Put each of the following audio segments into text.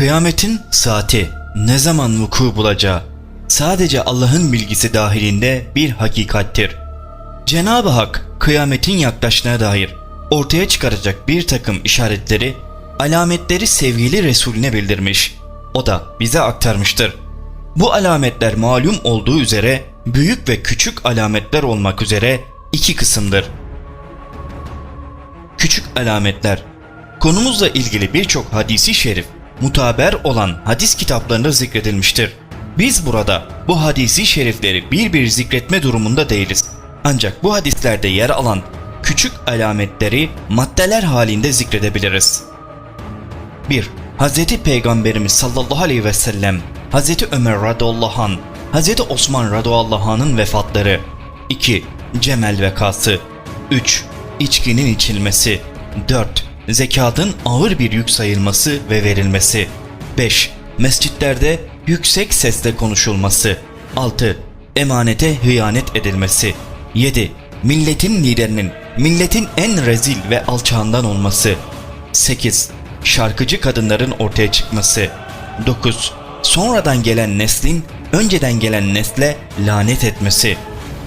Kıyametin saati ne zaman vuku bulacağı sadece Allah'ın bilgisi dahilinde bir hakikattir. Cenab-ı Hak kıyametin yaklaştığına dair ortaya çıkaracak bir takım işaretleri, alametleri sevgili Resulüne bildirmiş. O da bize aktarmıştır. Bu alametler malum olduğu üzere büyük ve küçük alametler olmak üzere iki kısımdır. Küçük alametler Konumuzla ilgili birçok hadisi şerif mutaber olan hadis kitaplarında zikredilmiştir. Biz burada bu hadisi şerifleri bir bir zikretme durumunda değiliz. Ancak bu hadislerde yer alan küçük alametleri maddeler halinde zikredebiliriz. 1. Hz. Peygamberimiz sallallahu aleyhi ve sellem, Hz. Ömer radıyallahu anh, Hz. Osman radıyallahu anh'ın vefatları. 2. Cemel vekası. 3. İçkinin içilmesi. 4. Zekatın ağır bir yük sayılması ve verilmesi. 5. Mescitlerde yüksek sesle konuşulması. 6. Emanete hıyanet edilmesi. 7. Milletin liderinin milletin en rezil ve alçağından olması. 8. Şarkıcı kadınların ortaya çıkması. 9. Sonradan gelen neslin önceden gelen nesle lanet etmesi.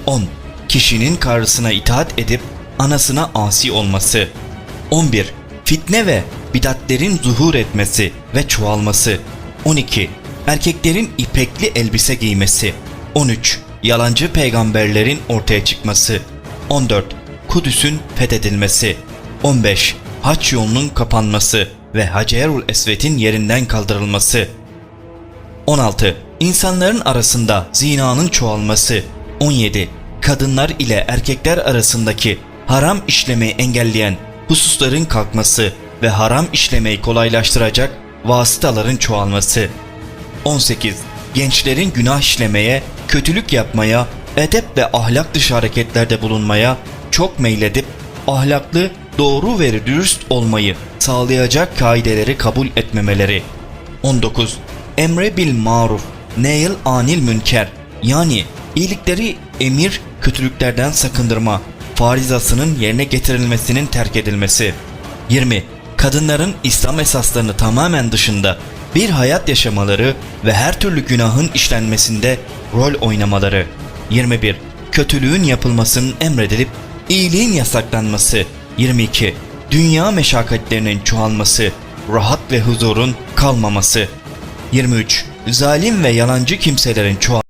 10. Kişinin karısına itaat edip anasına asi olması. 11. Fitne ve bidatlerin zuhur etmesi ve çoğalması. 12. Erkeklerin ipekli elbise giymesi. 13. Yalancı peygamberlerin ortaya çıkması. 14. Kudüs'ün fethedilmesi. 15. Haç yolunun kapanması ve Hacerul Esvet'in yerinden kaldırılması. 16. İnsanların arasında zinanın çoğalması. 17. Kadınlar ile erkekler arasındaki haram işlemeyi engelleyen hususların kalkması ve haram işlemeyi kolaylaştıracak vasıtaların çoğalması. 18. Gençlerin günah işlemeye, kötülük yapmaya, edep ve ahlak dışı hareketlerde bulunmaya çok meyledip ahlaklı, doğru ve dürüst olmayı sağlayacak kaideleri kabul etmemeleri. 19. Emre bil maruf, neyil anil münker yani iyilikleri emir, kötülüklerden sakındırma farizasının yerine getirilmesinin terk edilmesi. 20. Kadınların İslam esaslarını tamamen dışında bir hayat yaşamaları ve her türlü günahın işlenmesinde rol oynamaları. 21. Kötülüğün yapılmasının emredilip iyiliğin yasaklanması. 22. Dünya meşakkatlerinin çoğalması, rahat ve huzurun kalmaması. 23. Zalim ve yalancı kimselerin çoğalması